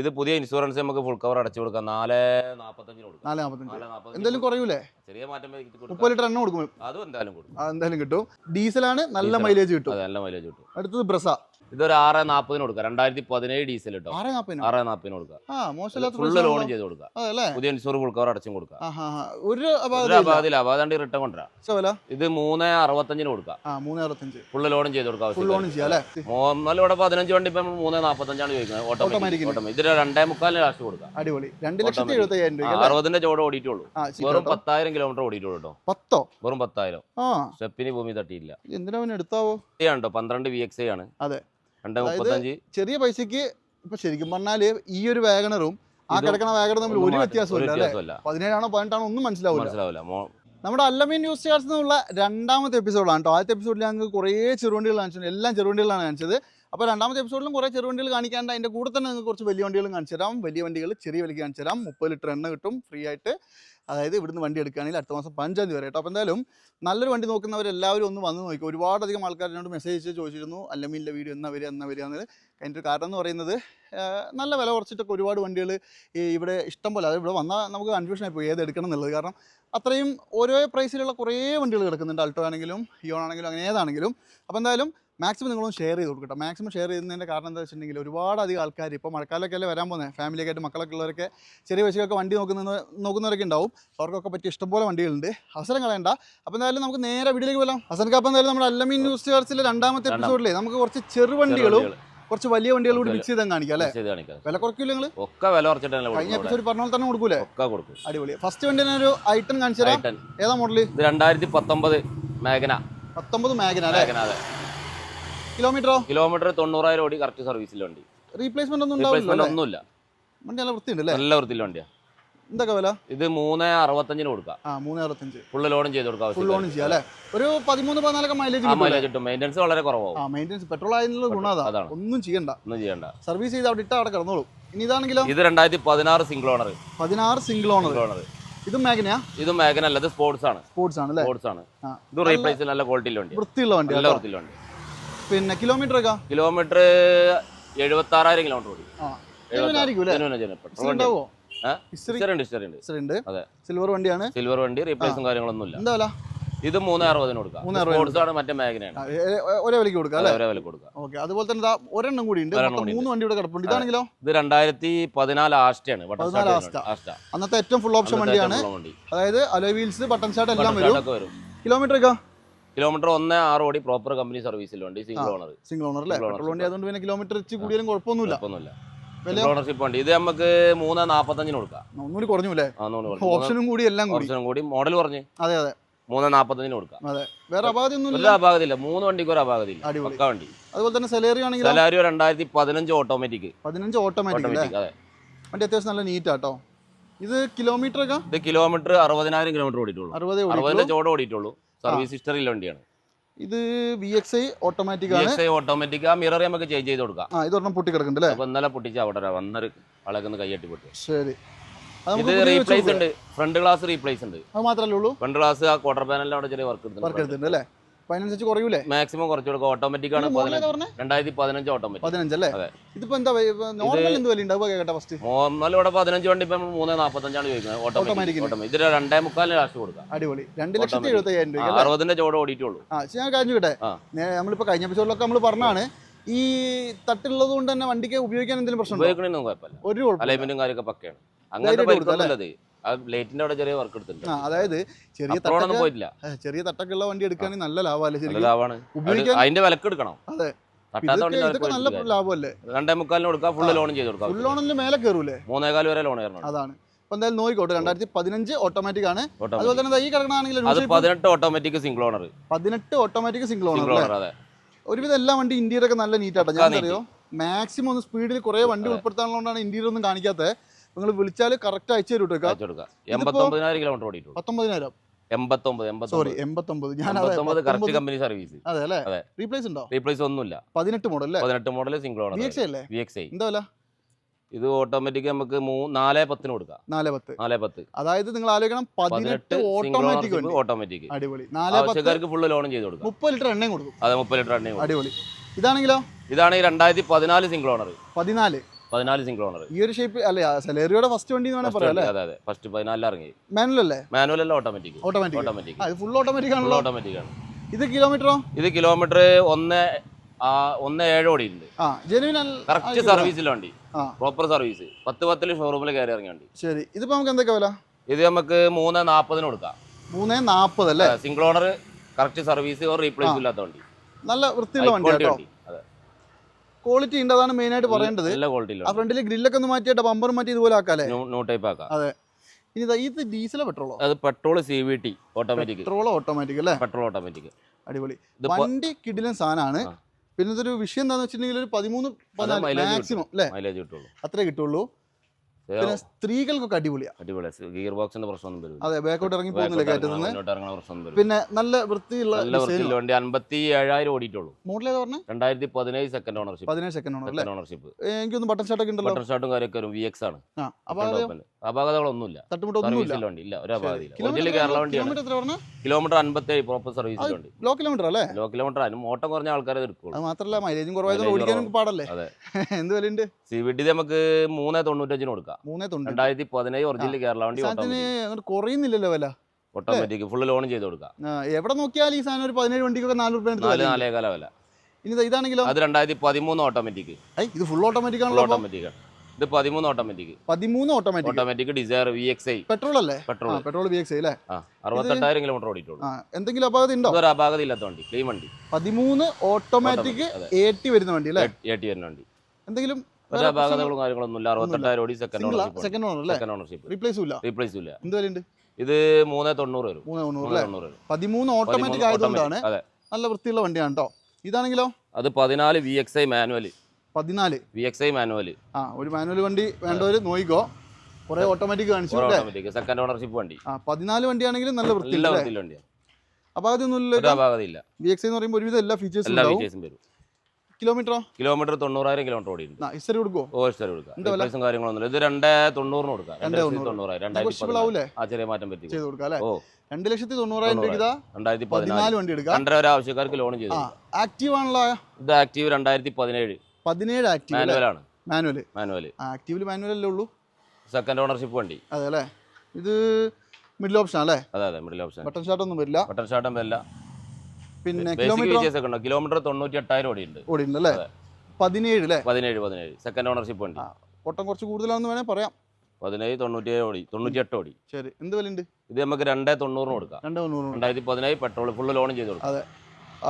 ഇത് പുതിയ ഇൻഷുറൻസ് നമുക്ക് ഫുൾ കവർ അടച്ചു കൊടുക്കാം. നാല് നാപ്പത്തഞ്ചിന് കൊടുക്കാം. നാല് നാപ്പത്തഞ്ച്. എന്തായാലും കുറയൂലേ? ചെറിയ മാറ്റം. മുപ്പത് ലിറ്റർ എണ്ണ കൊടുക്കും. അതും എന്തായാലും കൊടുക്കും. എന്തായാലും കിട്ടും. ഡീസലാണ് നല്ല മൈലേജ് കിട്ടും. നല്ല മൈലേജ് കിട്ടും. അടുത്തത് ബ്രസ. ഇതൊരു ആറ് നാപ്പതിന് കൊടുക്കുക രണ്ടായിരത്തി പതിനേഴ് ഡീസൽ കേട്ടോ ആറ് നാപ്പതിന്? കൊടുക്കുക ഫുള്ള് ലോൺ. ചെയ്ത് കൊടുക്കുക പുതിയ ഇൻഷുർ ഫുൾ കവർ അടച്ചും കൊടുക്കുക ഒരു അപാകതില്ല അപാകതാണ്ട് റിട്ടേൺ കൊണ്ടുവരാം. ഇത് മൂന്ന് അറുപത്തഞ്ചിന് കൊടുക്കുക ഫുള്ള് ലോൺ ചെയ്ത് കൊടുക്കുക മൂന്നാൽ ഇവിടെ പതിനഞ്ച് വണ്ടി ഇപ്പം മൂന്ന് നാപ്പത്തഞ്ചാണ് ചോദിക്കുന്നത്. ഓട്ടോമാറ്റിക്. ഓട്ടോമാറ്റിക് ഇതിന് രണ്ടേ മുക്കാലിന് ലാസ്റ്റ് കൊടുക്കുക അടിപൊളി. രണ്ട് ലക്ഷത്തി. എഴുപത്തി അറുപതിന്റെ ചോട് ഓടിയിട്ടുള്ളൂ. വെറും. പത്തായിരം കിലോമീറ്റർ ഓടിയിട്ടുള്ളൂ കേട്ടോ പത്തോ? വെറും പത്തായിരം. സ്റ്റെപ്പിന് ഭൂമി തട്ടിയില്ല. എന്തിനാ എടുത്താവോ? കേട്ടോ പന്ത്രണ്ട് വി എക്സ് ആണ്. അതെ. രണ്ട് മുപ്പത്തഞ്ച്. ചെറിയ പൈസക്ക് ഇപ്പൊ ശരിക്കും പറഞ്ഞാൽ ഈ ഒരു വാഗണറും ആ കിടക്കണ വാഗണറും തമ്മിൽ ഒരു അല്ലേ? വ്യത്യാസമില്ല പതിനേഴാണോ പതിനെട്ടാണോ ഒന്നും മനസ്സിലാവില്ല. മനസ്സിലാവില്ല. നമ്മുടെ അല്ലമീൻ ന്യൂസ് ചാർട്സ് എന്നുള്ള രണ്ടാമത്തെ എപ്പിസോഡാണ് കേട്ടോ. ആദ്യത്തെ എപ്പിസോഡിൽ ഞങ്ങൾക്ക് കുറേ ചെറുവണ്ടികൾ കാണിച്ചു എല്ലാം ചെറുവണ്ടികളാണ് കാണിച്ചത്. അപ്പോൾ രണ്ടാമത്തെ എപ്പിസോഡിലും കുറേ ചെറുവണ്ടികൾ കാണിക്കാണ്ട് അതിന്റെ കൂടെ തന്നെ നിങ്ങൾക്ക് കുറച്ച് വലിയ വണ്ടികളും കാണിച്ചു തരാം. വലിയ വണ്ടികൾ ചെറിയ വലിയ കാണിച്ചു തരാം. മുപ്പത് ലിറ്റർ എണ്ണ കിട്ടും ഫ്രീ ആയിട്ട്. അതായത് ഇവിടുന്ന് വണ്ടി എടുക്കുകയാണെങ്കിൽ അടുത്ത മാസം പഞ്ചാം തീയതി വരെ കേട്ടോ. അപ്പോൾ എന്തായാലും നല്ലൊരു വണ്ടി നോക്കുന്നവരെല്ലാവരും ഒന്ന് വന്ന് നോക്കി. ഒരുപാടധികം ആൾക്കാർ എന്നോട് മെസ്സേജ് ചോദിച്ചിരുന്നു. അല്ലമീന്റെ വീഡിയോ എന്നാ വരിക എന്നാ വരിക എന്നത്. അതിന്റെ ഒരു കാരണം എന്ന് പറയുന്നത് നല്ല വില കുറച്ചിട്ടൊക്കെ ഒരുപാട് വണ്ടികൾ ഇവിടെ ഇഷ്ടം പോലെ അത് ഇവിടെ വന്നാൽ നമുക്ക് കൺഫ്യൂഷൻ ആയിപ്പോയി ഏത് എടുക്കണം എന്നുള്ളത്. കാരണം അത്രയും ഓരോ പ്രൈസിലുള്ള കുറേ വണ്ടികൾ കിടക്കുന്നുണ്ട്. അൾട്ടോ ആണെങ്കിലും ഇയോൺ ആണെങ്കിലും അങ്ങനെ ഏതാണെങ്കിലും. അപ്പോൾ എന്തായാലും മാക്സിമം നിങ്ങളൊന്ന് ഷെയർ ചെയ്ത് കൊടുക്കട്ടെ മാക്സിമം ഷെയർ ചെയ്യുന്നതിന്റെ കാരണം എന്താ വെച്ചിട്ടുണ്ടെങ്കിൽ ഒരുപാട് അധികം ആൾക്കാർ ഇപ്പോൾ മഴക്കാലമൊക്കെ അല്ലേ വരാൻ പോകുന്നത് ഫാമിലിയൊക്കെ ആയിട്ട് മക്കളൊക്കെ ഉള്ളവരൊക്കെ ചെറിയ വയസ്സിലൊക്കെ വണ്ടി നോക്കുന്ന നോക്കുന്നവരൊക്കെ ഉണ്ടാവും. അവർക്കൊക്കെ പറ്റിയ ഇഷ്ടംപോലെ വണ്ടികളുണ്ട്. അവസരം കളയണ്ട. അപ്പോൾ എന്തായാലും നമുക്ക് നേരെ വീട്ടിലേക്ക് പോകാം ഹസൻ കാപ്പ് എന്തായാലും നമ്മുടെ അല്ലമീൻ ന്യൂസ് ചേർച്ചിലെ രണ്ടാമത്തെ എപ്പിസോഡിൽ എപ്പിസോഡിലെ നമുക്ക് കുറച്ച് ചെറുവണ്ടികളും കുറച്ച് വലിയ വണ്ടികളും കൂടി മിക്സ് ചെയ്താൽ കാണിക്കാം അല്ലേ? വില കുറയ്ക്കില്ല നിങ്ങൾ ഒക്കെ വില കുറച്ചിട്ടല്ലേ കഴിഞ്ഞ എപ്പിസോഡ് പറഞ്ഞ പോലെ തന്നെ കൊടുക്കൂലേ? ഒക്കെ കൊടുക്കും. അടിപൊളി. ഫസ്റ്റ് വണ്ടി ഒരു ഐറ്റം കാണിച്ചു ഏതാ മോഡൽ രണ്ടായിരത്തി പത്തൊമ്പത് മേഘന പത്തൊമ്പത് മേഘന അല്ലേ? കിലോമീറ്ററോ? കിലോമീറ്റർ തൊണ്ണൂറായിരം ഓടി കറക്റ്റ് സർവീസിൽ വണ്ടി. റീപ്ലേസ്മെന്റ് ഒന്നും റീപ്ലേസ്മെന്റ്? ഒന്നുമില്ല. വണ്ടി നല്ല വൃത്തിയുണ്ട് അല്ലേ? നല്ല വൃത്തിയില്ല വണ്ടിയാ. എന്തൊക്കെ വില? ഇത് മൂന്ന് അറുപത്തഞ്ചിന് കൊടുക്കാം. ആ മൂന്ന് അറുപത്തഞ്ച്. ഫുൾ ലോണും ചെയ്ത് കൊടുക്കാം ഫുൾ ചെയ്യാം അല്ലേ? ഒരു പതിമൂന്ന് പതിനാലൊക്കെ മൈലേജ് മൈലേജ് കിട്ടും. മെയിന്റെനൻസ് വളരെ കുറവാണ് ആ മെയിന്റെനൻസ് പെട്രോൾ ആയതിനുള്ള ഗുണം അതാണ്. ഒന്നും ചെയ്യണ്ട. ഒന്നും ചെയ്യണ്ട. സർവീസ് ചെയ്ത് അവിടെ ഇട്ട് അവിടെ കിടന്നോളൂ. ഇനി ഇതാണെങ്കിലും? ഇത് രണ്ടായിരത്തി പതിനാറ് സിംഗിൾ ഓണർ പതിനാറ് സിംഗിൾ ഓണർ ഓണർ ഇതും മേഖനയാ ഇത് മേഘന അല്ല ഇത് സ്പോർട്സ് ആണ്. സ്പോർട്സ് ആണ് സ്പോർട്സ് ആണ്. ഇത് റീപ്ലേസ് നല്ല ക്വാളിറ്റിയിലുണ്ട് വൃത്തിയുള്ള വണ്ടി നല്ല വൃത്തിയിലെ വണ്ടി പിന്നെ കിലോമീറ്റർ ഒക്കെ? കിലോമീറ്റർ എഴുപത്തി ആറായിരം കിലോമീറ്റർ ഓടി. സിൽവർ വണ്ടിയാണ്? സിൽവർ വണ്ടി റീപ്ലേസും കാര്യങ്ങളൊന്നും എന്താ ഇത് മൂന്ന് അറുപതിന് കൊടുക്കാം മറ്റേ മേഖലയാണ്. ഒരേ വിലക്ക് കൊടുക്കാം ഒരേ വില കൊടുക്കാം. ഓക്കെ അതുപോലെ തന്നെ ഒരെണ്ണം കൂടി ഉണ്ട്. മൂന്ന് വണ്ടി ഇവിടെ കിടപ്പുണ്ട്. ഇതാണെങ്കിലോ? ഇത് രണ്ടായിരത്തി പതിനാല് ആസ്റ്റയാണ് അന്നത്തെ ഏറ്റവും ഫുൾ ഓപ്ഷൻ വണ്ടിയാണ്. അതായത് അലോയ് വീൽസ് ബട്ടൺ സ്റ്റാർട്ട് എല്ലാം വരും. കിലോമീറ്റർ ഒക്കെ? കിലോമീറ്റർ ഒന്ന് ആറ് ഓടി പ്രോപ്പർ കമ്പനി സർവീസിലുണ്ട് സിംഗിൾ ഓണർ സിംഗിൾ ഓണർ അല്ലേ? പെട്രോൾ വണ്ടി അതുകൊണ്ട് പിന്നെ കിലോമീറ്റർ ഇച്ചിരി കൂടിയാലും കുഴപ്പമൊന്നുമില്ല. കുഴപ്പമൊന്നുമില്ല. ഓണർഷിപ്പ് വണ്ടി ഇത് നമുക്ക് മൂന്ന് നാപ്പത്തഞ്ചിന് കൊടുക്കാം. ഒന്നുകൂടി കുറഞ്ഞു അല്ലേ. ഓപ്ഷനും കൂടി എല്ലാം ഓപ്ഷനും കൂടി. മോഡൽ കുറഞ്ഞ്. അതെ അതെ. മൂന്ന് നാപ്പത്തഞ്ചിന് കൊടുക്കാം. അതെ. വേറെ അപാകത ഒരു ഒന്നുമില്ല അപാകതില്ല മൂന്ന് വണ്ടിക്ക് ഒരു അപാകതില്ല അടിപൊളി. പക്ക വണ്ടി. അതുപോലെ തന്നെ സെലേറി ആണെങ്കിൽ സലാരി രണ്ടായിരത്തി പതിനഞ്ച് ഓട്ടോമാറ്റിക് പതിനഞ്ച് ഓട്ടോമാറ്റിക് അതെ. വണ്ടി അത്യാവശ്യം നല്ല നീറ്റ് ആട്ടോ. ഇത് കിലോമീറ്റർ ഇത് കിലോമീറ്റർ അറുപതിനായിരം കിലോമീറ്റർ ഓടിയിട്ടുള്ളൂ. അറുപത് അറുപതിന്റെ ചോട് ഓടിയിട്ടുള്ളൂ. സർവീസ് ഹിസ്റ്ററി വണ്ടിയാണ്. ഇത് വി എക്സ് ഐ ഓട്ടോമാറ്റിക് ആണ്. എക്സ് ഐ ഓട്ടോമാറ്റിക് ആ മിറർ നമുക്ക് ചേഞ്ച് ചെയ്ത് കൊടുക്കാം. ആ ഇതൊരെണ്ണം പൊട്ടി കിടക്കുന്നുണ്ട് അല്ലേ? അപ്പൊ ഇന്നലെ പൊട്ടിച്ച അവിടെ വന്നൊരു ആളൊക്കെ കൈയട്ടി പൊട്ടി. ശരി. ഇത് റീപ്ലേസ് ഉണ്ട്. ഫ്രണ്ട് ഗ്ലാസ് റീപ്ലേസ് ഉണ്ട്. അത് മാത്രമല്ലേ ഉള്ളൂ? ഫ്രണ്ട് ഗ്ലാസ് ആ ക്വാർട്ടർ പാനലിൽ അവിടെ ചെറിയ വർക്ക് എടുത്തിട്ടുണ്ട്. വർക്ക് എടുത്തിട്ടുണ്ട് അല്ലേ? അതിനനുസരിച്ച് കുറയൂലേ? മാക്സിമം കുറച്ച് ഓട്ടോമാറ്റിക് ആണ് രണ്ടായിരത്തി പതിനഞ്ച് ഓട്ടോമാറ്റിക് പതിനഞ്ചല്ലേ. ഇതിപ്പോ എന്താ നോർമൽ എന്ത് വില ഉണ്ടാവുക കേട്ടോ ഫസ്റ്റ് എന്നാലും ഇവിടെ പതിനഞ്ച് വണ്ടി ഇപ്പം മൂന്ന് നാപ്പത്തഞ്ചാണ് ചോദിക്കുന്നത്. ഓട്ടോമാറ്റിക്. ഓട്ടോമാറ്റിക് ഇതിന് രണ്ടേ മുക്കാലിന് ലാസ്റ്റ് കൊടുക്കാം. അടിപൊളി. രണ്ട് ലക്ഷത്തി ആ, രൂപ അറുപതിന്റെ ചോട് ഓടിയിട്ടുള്ളൂ. ആ ഞാൻ കഴിഞ്ഞു. നമ്മളിപ്പോ എപ്പിസോഡിലൊക്കെ നമ്മൾ പറഞ്ഞാണ് ഈ തട്ടുള്ളത് കൊണ്ട് തന്നെ വണ്ടിക്ക് ഉപയോഗിക്കാൻ എന്തെങ്കിലും പ്രശ്നം ഒരു കുഴപ്പമില്ല. അലൈൻമെന്റും കാര്യമൊക്കെ പക്കയാണ്. അങ്ങനത്തെ ലൈറ്റിന്റെ അവിടെ ചെറിയ വർക്ക് എടുത്തിട്ടുണ്ട്. അതായത് ചെറിയ പോയിട്ടില്ല. ചെറിയ തട്ടക്കുള്ള ഉള്ള വണ്ടി എടുക്കുകയാണെങ്കിൽ നല്ല ലാഭമല്ലേ ലാഭമാണ്. ഉപയോഗിക്കാൻ അതിന്റെ വിലക്ക് എടുക്കണം. അതെ. നല്ല ലാഭമല്ലേ? രണ്ടേ മുക്കാലിന് കൊടുക്കാം ഫുൾ ലോൺ ചെയ്ത് കൊടുക്കാം. ഉള്ളോണിൽ മേലെ കയറൂലേ? മൂന്നേകാൽ വരെ ലോൺ കയറണം. അതാണ്. അപ്പൊ എന്തായാലും നോക്കിക്കോട്ടെ. രണ്ടായിരത്തി പതിനഞ്ച് ഓട്ടോമാറ്റിക് ആണ്. അതുപോലെ തന്നെ ഈ കിടക്കണമെങ്കിൽ അത് പതിനെട്ട് ഓട്ടോമാറ്റിക് സിംഗിൾ ഓണർ പതിനെട്ട് ഓട്ടോമാറ്റിക് സിംഗിൾ ഓണർ അതെ. ഒരുവിധം എല്ലാ വണ്ടി ഇന്റീരിയർ ഒക്കെ നല്ല നീറ്റ് ആട്ടോ. ഞാൻ അറിയോ മാക്സിമം ഒന്ന് സ്പീഡിൽ കുറെ വണ്ടി ഉൾപ്പെടുത്താനുള്ളതാണ് ഇന്ത്യയിലൊന്നും കാണിക്കാത്തത്. നിങ്ങൾ വിളിച്ചാൽ കറക്റ്റ് അയച്ചു തരും കേട്ടോ അയച്ചു കൊടുക്കാം. എൺപത്തൊമ്പതിനായിരം കിലോമീറ്റർ ഓടിയിട്ടുള്ളൂ പത്തൊമ്പതിനായിരം? എൺപത്തൊമ്പത് സോറി എൺപത്തൊമ്പത്. എൺപത്തൊമ്പത് ഞാൻ കറക്റ്റ് കമ്പനി സർവീസ് അതെ അല്ലേ. റീപ്ലേസ് ഉണ്ടോ? റീപ്ലേസ് ഒന്നുമില്ല. പതിനെട്ട് മോഡൽ അല്ലേ? പതിനെട്ട് model single owner V X അല്ലേ? വി എക്സ് ഐ എന്താ വില? ഇത് ഓട്ടോമാറ്റിക് നമുക്ക് നാല് പത്തിന് കൊടുക്കാം. നാല് പത്ത്. നാല് പത്ത്. അതായത് നിങ്ങൾ ആലോചിക്കണം പതിനെട്ട് ഓട്ടോമാറ്റിക് ഓട്ടോമാറ്റിക് അടിപൊളി. ആവശ്യക്കാർക്ക് ഫുള്ള് ലോണും ചെയ്ത് കൊടുക്കാം. മുപ്പത് ലിറ്റർ എണ്ണയും കൊടുക്കും. അതെ മുപ്പത് ലിറ്റർ എണ്ണയും അടിപൊളി. ഇതാണെങ്കിലോ? ഇതാണ് രണ്ടായിരത്തി പതിനാല് സിംഗിൾ ഓണർ പതിനാല്. പതിനാല് സിംഗിൾ ഓണർ ഈ ഒരു ഷേപ്പ് അല്ലേ സെലേറിയുടെ ഫസ്റ്റ് വണ്ടി എന്ന് വേണമെങ്കിൽ പറയാം അല്ലേ? അതെ അതെ. ഫസ്റ്റ് പതിനാലിൽ ഇറങ്ങി. മാനുവൽ അല്ലേ? മാനുവൽ അല്ല ഓട്ടോമാറ്റിക് ഓട്ടോമാറ്റിക് ഓട്ടോമാറ്റിക് അത് ഫുൾ ഓട്ടോമാറ്റിക് ആണ് ആണല്ലോ. ഓട്ടോമാറ്റിക് ആണ്. ഇത് കിലോമീറ്ററോ ഇത് കിലോമീറ്റർ ഒന്ന് ഒന്ന് ഏഴ് ഓടിയിട്ടുണ്ട്. കറക്റ്റ് സർവീസിൽ വണ്ടി. ആ. പ്രോപ്പർ സർവീസ് പത്ത് പത്തിൽ ഷോറൂമിൽ കയറി ഇറങ്ങിയ വണ്ടി. ശരി. ഇതിപ്പോ നമുക്ക് എന്തൊക്കെ വില? ഇത് നമുക്ക് മൂന്ന് ന് കൊടുക്കാം. മൂന്നേ നാപ്പത് അല്ലേ? Single owner correct service replace ഇല്ലാത്ത വണ്ടി. നല്ല വൃത്തിയുള്ള വണ്ടി. ക്വാളിറ്റി ഉണ്ട് അതാണ് മെയിൻ ആയിട്ട് പറയേണ്ടത്. നല്ല ക്വാളിറ്റി ആ ഫ്രണ്ടിൽ ഗ്രില്ലൊക്കെ ഒന്ന് മാറ്റിയിട്ട് ബമ്പർ മാറ്റി ഇതുപോലെ ആക്കാല്ലേ? നോ ടൈപ്പ് ആക്കാം. അതെ. ഇനി ഇത് ഡീസലോ പെട്രോളോ അത് petrol C V T automatic പെട്രോളോ automatic അല്ലേ? പെട്രോൾ ഓട്ടോമാറ്റിക് അടിപൊളി. വണ്ടി കിടിലൻ സാധനമാണ് പിന്നെ ഇതൊരു വിഷയം എന്താണെന്ന് വെച്ചിട്ടുണ്ടെങ്കിൽ ഒരു പതിമൂന്ന് മാക്സിമം അല്ലേ? അത്രേ കിട്ടുള്ളൂ. പിന്നെ സ്ത്രീകൾക്കൊക്കെ അടിപൊളിയാണ് അടിപൊളി ഗിയർ ബോക്സിന്റെ പ്രശ്നമൊന്നും വരില്ല അതെ ബാക്കോട്ട് ഇറങ്ങി പോകുന്നില്ല പിന്നെ നല്ല വൃത്തിയുള്ള നല്ല വൃത്തിയുള്ള വണ്ടി. അൻപത്തി ഏഴായിരം ഓടിയിട്ടുള്ളൂ. മോഡൽ ഏതാ പറഞ്ഞത് രണ്ടായിരത്തി പതിനേഴ് സെക്കൻഡ് ഓണർഷിപ്പ് പതിനേഴ് സെക്കൻഡ് ഓണർഷിപ്പ് എനിക്കൊന്ന് ബട്ടൺ ഷർട്ടൊക്കെ ഉണ്ടല്ലോ. ബട്ടൺ ഷാട്ടും കാര്യമൊക്കെ വരും. വി എക്സ് ആണ്. ആ അപ്പൊ അത് അപാകതകളൊന്നുമില്ല. തട്ടുമുട്ടൊന്നുമില്ല സർവീസിൽ വണ്ടി ഇല്ല. ഒരു കേരള വണ്ടിയാണ്. കിലോമീറ്റർ എത്ര പറഞ്ഞ കിലോമീറ്റർ അൻപത്തി ഏഴ് പ്രോപ്പർ സർവീസ് ലോ കിലോമീറ്റർ അല്ലേ? ലോ കിലോമീറ്റർ ആണ്. ഓട്ടം കുറഞ്ഞ ആൾക്കാരെ എടുക്കുള്ളൂ. മാത്രല്ല മൈലേജും Mileage ഓടിക്കാനും പാടല്ലേ? അതെ. എന്ത് വിലയുണ്ട്? സി വി ടി നമുക്ക് മൂന്ന് തൊണ്ണൂറ്റഞ്ചിന് കൊടുക്കാം. മൂന്നേ തൊണ്ണൂറ് രണ്ടായിരത്തി പതിനേഴ് ഒറിജിനൽ കേരള വണ്ടി സാധനത്തിന് അങ്ങോട്ട് കുറയുന്നില്ലല്ലോ വില. ഓട്ടോമാറ്റിക് ഫുള്ള് ലോൺ ചെയ്ത് കൊടുക്കാം. എവിടെ നോക്കിയാലും ഈ സാധനം ഒരു പതിനേഴ് വണ്ടിക്കൊക്കെ നാല് റുപ്യ നാല് നാലേകാല വില. ഇനി ഇതാണെങ്കിലോ? അത് രണ്ടായിരത്തി പതിമൂന്ന് ഓട്ടോമാറ്റിക്. ഐ ഇത് ഫുൾ ഓട്ടോമാറ്റിക് ആണല്ലോ. ഓട്ടോമാറ്റിക് ഇത് പതിമൂന്ന് ഓട്ടോമാറ്റിക്. പതിമൂന്ന് automatic. Automatic Dzire V X I petrol അല്ലേ? പെട്രോൾ. പെട്രോൾ വി എക്സ് അല്ലേ? ആ അറുപത്തെട്ടായിരം കിലോമീറ്റർ ഓടിയിട്ടുള്ളൂ. എന്തെങ്കിലും അപാകത ഉണ്ടോ? ഒരു അപാകത ഇല്ലാത്ത വണ്ടി ക്ലീൻ വണ്ടി. പതിമൂന്ന് ഓട്ടോമാറ്റിക് അതെ. എ ടി വരുന്ന വണ്ടി അല്ലേ? ഏട്ടി വരുന്ന വണ്ടി. എന്തെങ്കിലും ഒരു അപാകതകളും കാര്യങ്ങളൊന്നും ഇല്ല അറുപത്തെട്ടായിരം ഓടി സെക്കൻഡ് ഓണർഷിപ്പ് സെക്കൻഡ് ഓണർ അല്ലേ? സെക്കൻഡ് ഓണർഷിപ്പ് റീപ്ലേസും ഇല്ല റീപ്ലേസും ഇല്ല എന്ത് വിലയുണ്ട്? ഇത് മൂന്ന് തൊണ്ണൂറ് വരും. മൂന്ന് തൊണ്ണൂറ് തൊണ്ണൂറ് വരും. പതിമൂന്ന് ഓട്ടോമാറ്റിക് ആയതുകൊണ്ടാണ് അതെ. നല്ല വൃത്തിയുള്ള വണ്ടിയാണ് കേട്ടോ ഇതാണെങ്കിലോ? അത് പതിനാല് വി എക്സ് ഐ മാനുവൽ പതിനാല്. വി എക്സ് ഐ മാനുവൽ ആ ഒരു മാനുവൽ വണ്ടി വേണ്ടവർ നോയിക്കോ. കുറെ ഓട്ടോമാറ്റിക് കാണിച്ചു ഓട്ടോമാറ്റിക് സെക്കൻഡ് ഓണർഷിപ്പ് വണ്ടി. ആ പതിനാല് വണ്ടിയാണെങ്കിലും നല്ല വൃത്തിയുള്ള വണ്ടിയാണ് അപ്പോൾ അതൊന്നും ഒരു ഇല്ല അപാകത വി എക്സ് എന്ന് പറയുമ്പോൾ ഒരുവിധം എല്ലാ ഫീച്ചേഴ്സും എല്ലാ ഫീച്ചേഴ്സും വരും. കിലോമീറ്ററോ? കിലോമീറ്റർ തൊണ്ണൂറായിരം കിലോമീറ്റർ ഓടിയിട്ടുണ്ട്. ഹിസ്റ്ററി കൊടുക്കുമോ ഓ ഹിസ്റ്ററി കൊടുക്കാം. എന്താ വില? റീപ്ലേസും കാര്യങ്ങളൊന്നും ഇത് രണ്ടേ തൊണ്ണൂറിന് കൊടുക്കാം. തൊണ്ണൂറായിരം. ആ ചെറിയ മാറ്റം പറ്റി കൊടുക്കാം ഓ. രണ്ട് ലക്ഷത്തി തൊണ്ണൂറായിരം രൂപ രണ്ടായിരത്തി പതിനാല്. വണ്ടി എടുക്കാം. രണ്ടര ഒരു ആവശ്യക്കാർക്ക് ലോൺ ചെയ്തു. ആക്റ്റീവ് ആണല്ലോ? ഇത് ആക്റ്റീവ് രണ്ടായിരത്തി പതിനേഴ്. പതിനേഴ് ആക്റ്റീവ് മാനുവലാണ്. മാനുവൽ മാനുവൽ ആക്റ്റീവിൽ മാനുവൽ അല്ലേ ഉള്ളൂ? സെക്കൻഡ് ഓണർഷിപ്പ് വണ്ടി. അതെ അല്ലേ? ഇത് മിഡിൽ ഓപ്ഷൻ അല്ലേ? അതെ അതെ മിഡിൽ ഓപ്ഷൻ ബട്ടൺ ഷാർട്ട് ഒന്നും വരില്ല. ബട്ടൺ ഷാർട്ടും വല്ല പിന്നെ കിലോമീറ്റർ ഉണ്ടോ. കിലോമീറ്റർ തൊണ്ണൂറ്റി എട്ടായിരം ഓടി ഓടിയുണ്ട് അല്ലേ? അതെ. പതിനേഴ് അല്ലേ? പതിനേഴ് പതിനേഴ്. സെക്കൻഡ് ഓണർഷിപ്പ് ഉണ്ട്. ഓട്ടം കുറച്ച് കൂടുതലാണെന്ന് വേണേൽ പറയാം. പതിനേഴ് തൊണ്ണൂറ്റിയേഴ് ഓടി. തൊണ്ണൂറ്റിയെട്ട് ഓടി. ശരി. എന്ത് വില ഉണ്ട് ഇത് നമുക്ക് രണ്ടേ തൊണ്ണൂറിന് കൊടുക്കാം. രണ്ട് തൊണ്ണൂറ് രണ്ടായിരത്തി പതിനേഴ് പെട്രോൾ ഫുള്ള് ലോൺ ചെയ്ത് കൊടുക്കാം.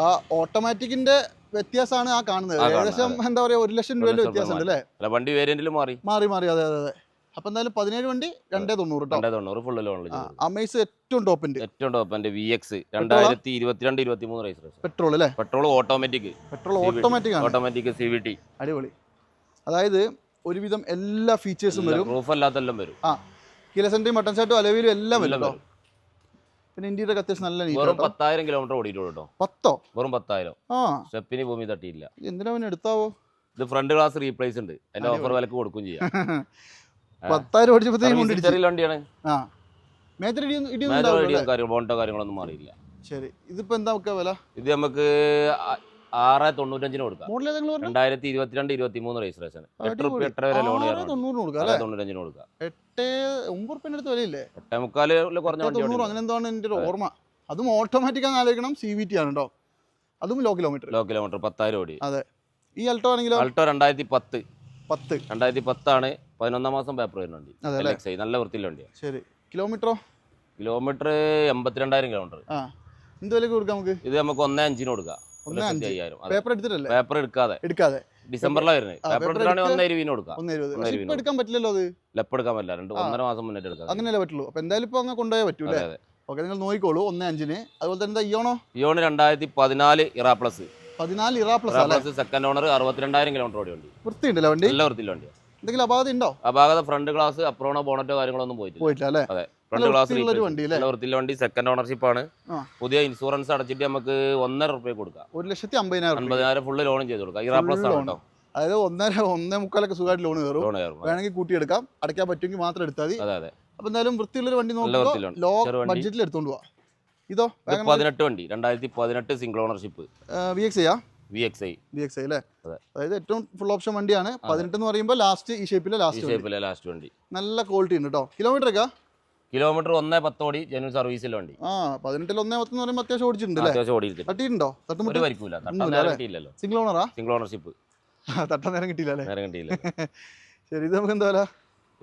ആ ഓട്ടോമാറ്റിക്കിന്റെ വ്യത്യാസമാണ് ആ കാണുന്നത്. ഏകദേശം എന്താ പറയാ ഒരു ലക്ഷം രൂപയുടെ വ്യത്യാസമുണ്ട് ഉണ്ട് രൂപ അല്ലേ? അല്ല വണ്ടി വേരിയന്റിൽ മാറി. മാറി മാറി. അതെ അതെ അതെ. അപ്പൊ എന്തായാലും പതിനേഴ് വണ്ടി രണ്ടേ തൊണ്ണൂറ് രണ്ടേ തൊണ്ണൂറ് ആ ചെയ്ത്. അമേസ് ഏറ്റവും ടോപ്പിന്റെ ഏറ്റവും ടോപ്പിന്റെ വി എക്സ് രണ്ടായിരത്തി ഇരുപത്തിരണ്ട് ഇരുപത്തി മൂന്ന് പെട്രോൾ അല്ലേ petrol automatic petrol. Automatic automatic C V T അടിപൊളി. അതായത് ഒരുവിധം എല്ലാ ഫീച്ചേഴ്സും വരും. റൂഫ് അല്ലാത്തെല്ലാം വരും. ആ കിലസെന്റി മട്ടൻ ഷർട്ടും അലവിലും എല്ലാം വരും പിന്നെ ഇന്ത്യയുടെ അത്യാവശ്യം നല്ല വെറും പത്തായിരം കിലോമീറ്റർ ഓടിയിട്ടുള്ളൂ കേട്ടോ പത്തോ? വെറും പത്തായിരം. ആ. സ്റ്റെപ്പിന് ഭൂമി തട്ടിയില്ല. എന്തിനാ പിന്നെ എടുത്താവോ? ഇത് ഫ്രണ്ട് ഗ്ലാസ് റീപ്ലേസ് ഉണ്ട്. അതിന്റെ ഓഫർ വിലക്ക് കൊടുക്കും ചെയ്യാം. പത്തായിരം ഓടിച്ചപ്പോഴത്തേക്കും ആ. ഐഡിയോ ബോണ്ടോ കാര്യങ്ങളൊന്നും മാറിയില്ല. ശരി. ഇതിപ്പോ എന്താ വില? ഇത് നമുക്ക് ആറ് തൊണ്ണൂറ്റഞ്ചിന് കൊടുക്കാം. രണ്ടായിരത്തി ഇരുപത്തിരണ്ട് ഇരുപത്തി മൂന്ന് രജിസ്ട്രേഷൻ എട്ട്. റുപ്യ എട്ടര വരെ ലോൺ കൊടുക്കാം അല്ലേ? തൊണ്ണൂറ്റഞ്ചിന് കൊടുക്കാം. എട്ട് ഒമ്പത് റുപ്യന്റെ അടുത്ത് വിലയില്ലേ? എട്ടേ മുക്കാൽ കുറഞ്ഞ തൊണ്ണൂറ്. അങ്ങനെ എന്താണ് എന്റെ ഒരു ഓർമ്മ? അതും ഓട്ടോമാറ്റിക് ആണെന്ന് ആലോചിക്കണം. സി വി ടി ആണ് കേട്ടോ അതും ലോ കിലോമീറ്റർ ലോ കിലോമീറ്റർ പത്തായിരം ഓടി. അതെ. ഈ അൾട്ടോ ആണെങ്കിലോ? അൾട്ടോ രണ്ടായിരത്തി പത്ത്. പത്ത്. രണ്ടായിരത്തി പത്താണ് പതിനൊന്നാം മാസം പേപ്പർ വരുന്നുണ്ട്. അതെ നല്ല വണ്ടിയാണ് ശരി. കിലോമീറ്ററോ? കിലോമീറ്റർ എൺപത്തിരണ്ടായിരം കിലോമീറ്റർ ആ. എന്ത് വിലക്ക് കൊടുക്കാം നമുക്ക്? ഇത് നമുക്ക് ഒന്നേ അഞ്ചിന് കൊടുക്കാം. പേപ്പർ എടുത്തിട്ടല്ലേ? പേപ്പർ എടുക്കാതെ. എടുക്കാതെ. ഡിസംബറിലാണ് വരുന്നത്. പേപ്പർ എടുക്കാണെങ്കിൽ ഒന്നേ ഇരുപതിന് കൊടുക്കാം. എടുക്കാൻ പറ്റില്ലല്ലോ അത്? ലെപ്പ് എടുക്കാൻ പറ്റില്ല. രണ്ട് ഒന്നര മാസം മുന്നേ എടുക്കാം. അങ്ങനെയല്ലേ പറ്റുള്ളൂ. അപ്പൊ എന്തായാലും ഇപ്പൊ അങ്ങനെ കൊണ്ടുപോയേ പറ്റൂ അതെ അല്ലേ ഓക്കെ നിങ്ങൾ നോക്കിക്കോളൂ. ഒന്നേ അഞ്ചിന്. അതുപോലെ തന്നെ ഇയോണോ ഇയോണ് രണ്ടായിരത്തി പതിനാല് ഇറാ പ്ലസ് പതിനാല് ഇറാ പ്ലസ് സെക്കൻഡ് ഓണർ അറുപത്തിരണ്ടായിരം കിലോമീറ്റർ ഓടി വണ്ടി വൃത്തിയുണ്ടല്ലോ വണ്ടി? നല്ല വൃത്തിയുള്ള വണ്ടി എന്തെങ്കിലും അപാകത ഉണ്ടോ? അപാകത ഫ്രണ്ട് ഗ്ലാസ് അപ്രോണോ ബോണറ്റോ കാര്യങ്ങളൊന്നും പോയിട്ടില്ല. പോയിട്ടില്ല അല്ലേ? അതെ. ഫ്രണ്ട് ഗ്ലാസ് വണ്ടി സെക്കൻഡ് ഓണർഷിപ്പ് ആണ്. പുതിയ ഇൻഷുറൻസ് അടച്ചിട്ട് നമുക്ക് ഒന്നര റുപ്യ കൊടുക്കാം. ഒരു ലക്ഷത്തി അമ്പതിനായിരം രൂപ അൻപതിനായിരം ഫുള്ള് ലോണും ചെയ്ത് കൊടുക്കാം. ഇറാ പ്ലസ് ആണ്. അതായത് ഒന്നര ഒന്നേ മുക്കാലൊക്കെ സുഖമായിട്ട് ലോൺ കയറും. ലോൺ വേണമെങ്കിൽ കൂട്ടിയെടുക്കാം. അടയ്ക്കാൻ പറ്റുമെങ്കിൽ മാത്രം എടുത്താൽ മതി. അപ്പൊ എന്തായാലും വൃത്തിയുള്ളൊരു വണ്ടി നോക്കുമ്പോൾ ലോ ബഡ്ജറ്റിൽ എടുത്തോണ്ട് പോവാ. ഇതോ പതിനെട്ട് വണ്ടി രണ്ടായിരത്തി പതിനെട്ട് single ownership V X ഐയാ V X I V X I അല്ലേ അതായത് ഏറ്റവും ഫുൾ ഓപ്ഷൻ വണ്ടിയാണ്. പതിനെട്ട് എന്ന് പറയുമ്പോൾ ലാസ്റ്റ് ഈ ഷേപ്പിലെ ലാസ്റ്റ് വണ്ടി. ഷേപ്പിലെ ലാസ്റ്റ് വണ്ടി. നല്ല ക്വാളിറ്റി ഉണ്ട് കേട്ടോ കിലോമീറ്റർ ഒക്കെ? കിലോമീറ്റർ ഒന്നേ പത്തോടി ജനുവൻ സർവീസിലെ വണ്ടി. ആ പതിനെട്ടിൽ ഒന്നേ പത്ത് എന്ന് പറയുമ്പോൾ അത്യാവശ്യം ഓടിച്ചിട്ടുണ്ട് അത്യാവശ്യം ഓടിയിട്ടുണ്ട്. തട്ടിയിട്ടുണ്ടോ? ഒരു തട്ടുമുട്ട് വരിക്കൂല? കിട്ടിയില്ലല്ലോ സിംഗിൾ ഓണറാ സിംഗിൾ ഓണർഷിപ്പ് തട്ടാൻ നേരം കിട്ടിയില്ല നേരം കിട്ടിയില്ല. ശരി ഇത് നമുക്ക് എന്താ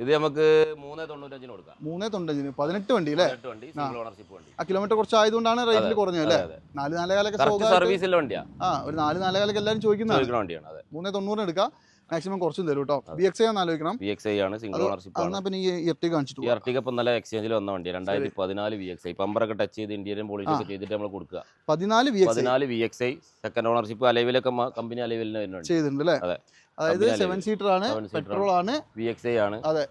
ഇത് നമുക്ക് മൂന്നേ തൊണ്ണൂറ്റഞ്ചിന് കൊടുക്കാം. മൂന്നേ തൊണ്ടഞ്ചിന് പതിനെട്ട് വണ്ടി അല്ലേ വണ്ടി സിംഗിൾ ഓണർഷിപ്പ് വണ്ടി. ആ കിലോമീറ്റർ കുറച്ച് ആയതുകൊണ്ടാണ് റേറ്റിൽ കുറഞ്ഞത് അല്ലേ. നാല് നാലേകാലൊക്കെ സ്വാഭാവികം സർവീസിലെ വണ്ടിയാ. ആ ഒരു നാല് നാലേകാലൊക്കെ എല്ലാവരും ചോദിക്കുന്ന വണ്ടിയാണ് അതെ. മൂന്നേ തൊണ്ണൂറിന് എടുക്കാം. മാക്സിമം കുറച്ചും തരും കേട്ടോ. ബി എക്സ് ആണ് ആലോചിക്കണം. ബി എക്സ് ആണ് സിംഗിൾ ഓണർഷിപ്പ് ആണ്. പിന്നെ ഈ ഇരട്ടി കാണിച്ചിട്ട് ഈ അർട്ടിക ഇപ്പം നല്ല എക്സ്ചേഞ്ചിൽ വന്ന വണ്ടി രണ്ടായിരത്തി പതിനാല് വി എക്സ് ഐ പമ്പറൊക്കെ ടച്ച് ചെയ്ത് ഇന്ത്യൻ പോളിസി ഒക്കെ ചെയ്തിട്ട് നമ്മൾ കൊടുക്കുക. പതിനാല് വി എക്സ് പതിനാല് എക്സ് ഐ സെക്കൻഡ് ഓണർഷിപ്പ് അലവിലൊക്കെ കമ്പനി അലവിലിന് വരുന്നുണ്ട് ചെയ്തിട്ടുണ്ട് അല്ലേ? അതെ. അതായത് സെവൻ സീറ്റർ ആണ് പെട്രോൾ ആണ്. വി എക്സ് ഐ ആണ്. അതെ.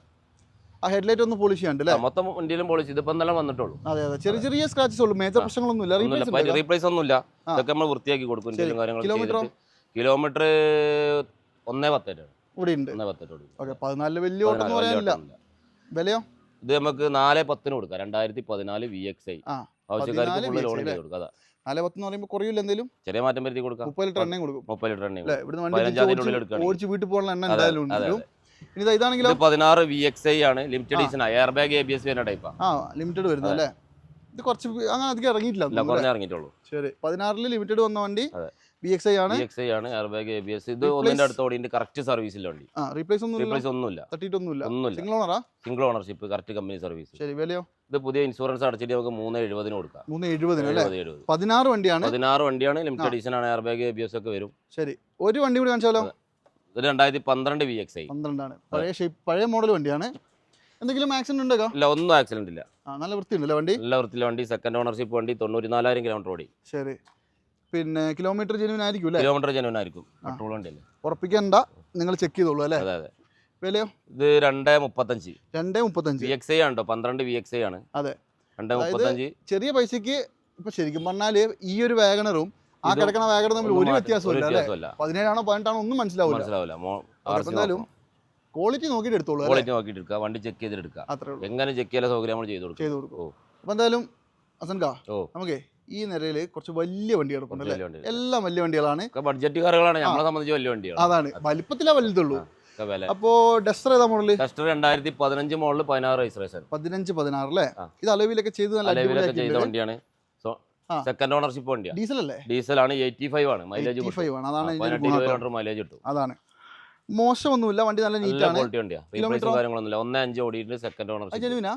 ആ ഹെഡ്ലൈറ്റ് ഒന്ന് പോളിഷ് ചെയ്യാണ്ട് അല്ലേ? മൊത്തം വണ്ടിയിലും പോളിഷ് ഇതിപ്പം നല്ല വന്നിട്ടുള്ളൂ. അതെ അതെ. ചെറിയ ചെറിയ സ്ക്രാച്ചസ് ഉള്ളൂ. മേജർ പ്രശ്നങ്ങളൊന്നും ഇല്ല. റീപ്ലേസ് ഒന്നുമില്ല. ഇതൊക്കെ നമ്മൾ വൃത്തിയാക്കി കൊടുക്കും. കിലോമീറ്ററോ? കിലോമീറ്റർ ഒന്നേ പത്തേറ്റാണ് ഇവിടെ ഉണ്ട്. ഒന്നേ പത്തേറ്റോട് ഓക്കെ പതിനാലിൽ വലിയ ഓട്ടം എന്ന് പറയാനില്ല. വിലയോ? ഇത് നമുക്ക് നാല് പത്തിന് കൊടുക്കാം. രണ്ടായിരത്തി പതിനാല് വി എക്സ് ഐ ആ, ആവശ്യക്കാർക്ക് 14 ഫുള്ള് ലോൺ ചെയ്ത് കൊടുക്കാം. അതാ. നാല് പത്ത് എന്ന് പറയുമ്പോൾ കുറയില്ല എന്തെങ്കിലും? ചെറിയ മാറ്റം വരുത്തി കൊടുക്കാം. മുപ്പത് ലിറ്റർ എണ്ണയും കൊടുക്കും. മുപ്പത് ലിറ്റർ എണ്ണ അല്ലേ? ഇവിടുന്ന് വണ്ടി ഓടിച്ച്. വീട്ടിൽ പോകാനുള്ള എണ്ണ എന്തായാലും അതെ, ഇനി ഇതാ ഇതാണെങ്കിലോ? ഇത് പതിനാറ് വി എക്സ് ഐ ആണ്. Limited edition air bag A B S വരുന്ന ടൈപ്പാ ആ. ലിമിറ്റഡ് വരുന്നത് അല്ലേ? ഇത് കുറച്ച് അങ്ങനെ അധികം ഇറങ്ങിയിട്ടില്ല കുറഞ്ഞ ഇറങ്ങിയിട്ടുള്ളൂ? ശരി. പതിനാറിൽ ലിമിറ്റഡ് വന്ന വണ്ടി. ബി എക്സ് ഐ ആണ്. വി എക്സ് ഐ ആണ് air bag A B S ഇത് ഒന്നിന്റെ അടുത്ത് ഓടിന്റെ കറക്റ്റ് സർവീസിലെ വണ്ടി. റീപ്ലേസ് ഒന്നും റീപ്ലേസ് ഒന്നുമില്ല. തട്ടിയിട്ടൊന്നുമില്ല. ഒന്നുമില്ല. Single ഓണറാ single ownership correct company service ശരി വിലയോ? ഇത് പുതിയ ഇൻഷുറൻസ് അടച്ചിട്ട് നമുക്ക് മൂന്ന് എഴുപതിന് കൊടുക്കാം. മൂന്ന് എഴുപതിന് അല്ലേ? പതിനാറ് വണ്ടിയാണ്. പതിനാറ് വണ്ടിയാണ് ലിമിറ്റഡ് എഡിഷൻ ആണ് air bag A B S ഒക്കെ വരും. ശരി. ഒരു വണ്ടി കൂടി കാണിച്ചാലോ? ഇത് രണ്ടായിരത്തി പന്ത്രണ്ട് വി എക്സ് ഐ പന്ത്രണ്ടാണ്. പഴയ ഷേപ്പ് പഴയ മോഡൽ വണ്ടിയാണ്. എന്തെങ്കിലും ആക്സിഡന്റ് ഉണ്ടോ? ഇല്ല ഒന്നും ആക്സിഡന്റ് ഇല്ല. നല്ല വൃത്തിയുണ്ടല്ലേ വണ്ടി? നല്ല വൃത്തിയിലെ വണ്ടി സെക്കൻഡ് ഓണർഷിപ്പ് വണ്ടി തൊണ്ണൂറ്റി നാലായിരം കിലോമീറ്റർ ഓടി. ശരി. പിന്നെ കിലോമീറ്റർ ജെനുവിൻ ആയിരിക്കും അല്ലേ? കിലോമീറ്റർ ജനുവൻ ആയിരിക്കും പെട്രോൾ വണ്ടി അല്ലേ ഉറപ്പിക്കണ്ട. നിങ്ങൾ ചെക്ക് ചെയ്തോളൂ അല്ലേ? അതെ അതെ. വിലയോ? ഇത് രണ്ട് മുപ്പത്തഞ്ച്. രണ്ടേ മുപ്പത്തഞ്ച്. വി എക്സ് ഐ ആണ് പന്ത്രണ്ട് വി എക്സ് ഐ ആണ്. അതെ. രണ്ട് മുപ്പത്തഞ്ച്. ചെറിയ പൈസക്ക് ഇപ്പൊ ശരിക്കും പറഞ്ഞാൽ ഈ ഒരു വാഗണറും ആ കിടക്കണ വാഗണർ തമ്മിൽ ഒരു വ്യത്യാസമില്ല പതിനേഴാണോ പതിനെട്ടാണോ ഒന്നും മനസ്സിലാവില്ല. മനസ്സിലാവില്ല. എന്തായാലും ക്വാളിറ്റി നോക്കിയിട്ട് എടുത്തോളൂ ക്വാളിറ്റി നോക്കിയിട്ട് എടുക്കുക വണ്ടി ചെക്ക് ചെയ്തിട്ട് എടുക്കുക എങ്ങനെ ചെക്ക് ചെയ്യാൻ സൗകര്യം നമ്മൾ ചെയ്ത് കൊടുക്കും. ചെയ്ത് കൊടുക്കും. അപ്പൊ എന്തായാലും അസൻകാ ഓ. നമുക്കേ ഈ നിരയിൽ കുറച്ച് വലിയ വണ്ടി അല്ലേ? എല്ലാം വലിയ വണ്ടികളാണ്. ബഡ്ജറ്റ് കാറുകളാണ് നമ്മളെ സംബന്ധിച്ച് വലിയ വണ്ടിയാണ് അതാണ്. വലിപ്പത്തിലാ വലുതുള്ളൂ. അപ്പോ ഡസ്റ്റർ ഏതാ മോഡൽ? ഡസ്റ്റർ രണ്ടായിരത്തി പതിനഞ്ച് മോഡൽ പതിനാറ് രജിസ്ട്രേഷൻ പതിനഞ്ച് പതിനാറ് അല്ലേ? ഇത് അലവിലൊക്കെ ചെയ്ത് നല്ല ചെയ്ത വണ്ടിയാണ്. സെക്കൻഡ് ഓണർഷിപ്പ് വണ്ടിയാണ് ഡീസൽ അല്ലേ? ഡീസൽ ആണ് എയ്റ്റി ഫൈവ് ആണ്. മൈലേജ് അതാണ് മൈലേജ് കിട്ടും. അതാണ്. മോശമൊന്നുമില്ല വണ്ടി നല്ല നീറ്റ് കിലോമീറ്ററോ? കാര്യങ്ങളൊന്നുമില്ല. ഒന്നേ അഞ്ച് ഓടിയിട്ട് സെക്കൻഡ് ജനുവിനാ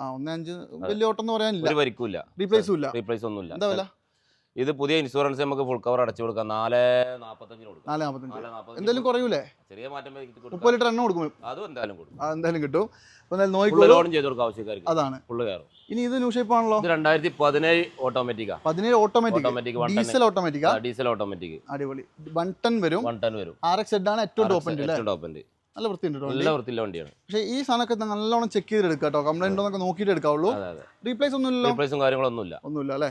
ആ ഒന്നേ അഞ്ച് വലിയ ഓട്ടം എന്ന് പറയാനില്ല. റീപ്ലേസും ഇല്ല. റീപ്ലേസ് ഒന്നുമില്ല. എന്താ വില? ഇത് പുതിയ ഇൻഷുറൻസ് നമുക്ക് ഫുൾ കവർ അടച്ചു കൊടുക്കാം. നാല് നാപ്പത്തഞ്ചിന് കൊടുക്കാം. നാല് നാപ്പത്തഞ്ച്. എന്തായാലും കുറയൂലേ? ചെറിയ മാറ്റം മുപ്പത് ലിറ്റർ എണ്ണ കൊടുക്കും. അതും എന്തായാലും കൊടുക്കും. എന്തായാലും കിട്ടും. ലോണും ചെയ്ത് കൊടുക്കാം ആവശ്യക്കാർക്ക്. അതാണ്. ഫുള്ള് കയറും. ഇനി ഇത് ന്യൂ ഷേപ്പ് ആണല്ലോ. രണ്ടായിരത്തി പതിനേഴ് ഓട്ടോമാറ്റിക്കാ പതിനേഴ് automatic automatic diesel automatic diesel automatic അടിപൊളി. വൺ ടൺ വരും. വൺ ടൺ വരും. ആർ എക്സ് ആണ് ഏറ്റവും ടോപ്പ് ഉണ്ട് ടോപ്പ് ഉണ്ട് നല്ല വൃത്തിയുണ്ട് നല്ല വൃത്തിയുള്ള വണ്ടിയാണ്. പക്ഷേ ഈ സാധനമൊക്കെ നല്ലോണം ചെക്ക് ചെയ്ത് എടുക്കുക കേട്ടോ കംപ്ലൈന്റ് ഉണ്ടോന്നൊക്കെ നോക്കിയിട്ട് എടുക്കാവുള്ളൂ. റീപ്ലേസ് ഒന്നും ഇല്ലല്ലോ. റീപ്ലേസും കാര്യങ്ങളൊന്നുമില്ല ഒന്നുമില്ല അല്ലേ?